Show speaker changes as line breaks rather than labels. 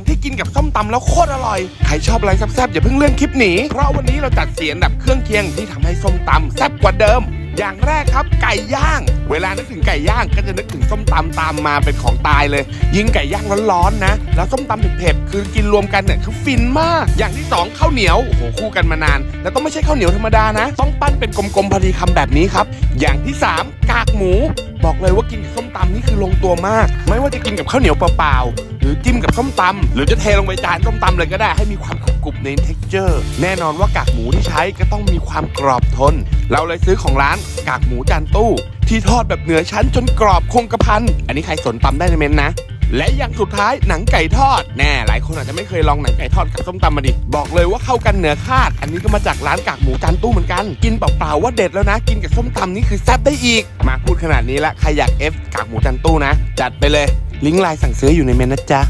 างที่กินกับส้มตำแล้วโคตรอร่อย ใครชอบอะไรแซ่บๆอย่าเพิ่งเลื่อนคลิปหนี เพราะวันนี้เราจัดเสียงแบบเครื่องเคียงที่ทำให้ส้มตำแซ่บกว่าเดิม อย่างแรกครับไก่ย่าง เวลานึกถึงไก่ย่างก็จะนึกถึงส้มตำตามมาเป็นของตายเลย ยิงไก่ย่างร้อนๆนะ แล้วส้มตำเผ็ดๆคือกินรวมกันเนี่ยคือฟินมาก อย่างที่สองข้าวเหนียวโอ้โหคู่กันมานาน แล้วต้องไม่ใช่ข้าวเหนียวธรรมดานะ ต้องปั้นเป็นกลมๆพอดีคำแบบนี้ครับ อย่างที่สามกากหมู บอกเลยว่ากินกับส้มตำนี่คือลงตัวมาก ไม่ว่าจะกินกับข้าวเหนียวเปล่าๆหรือจิ้มกับส้มตำหรือจะเทลงไปจานส้มตำเลยก็ได้ให้มีความกรุบๆใน t e x t อร์ แน่นอนว่ากากหมูที่ใช้ก็ต้องมีความกรอบทน เราเลยซื้อของร้านกากหมูจานตู้ ที่ทอดแบบเหนือชั้นจนกรอบคงกระพันอันนี้ใครสนตำได้ในเมนนะ และอย่างสุดท้ายหนังไก่ทอดแน่หลายคนอาจจะไม่เคยลองหนังไก่ทอดกับส้มตำมาดิบอกเลยว่าเข้ากันเหนือคาด อันนี้ก็มาจากร้านกากหมูจานตู้เหมือนกัน กินเปล่าๆว่าเด็ดแล้วนะ กินกับส้มตำนี่คือแซ่บได้อีก มาพูดขนาดนี้ละใครอยากเอฟกากหมูจานตู้นะ จัดไปเลยลิงก์ไลน์สั่งซื้ออยู่ในเมนนะจ๊ะ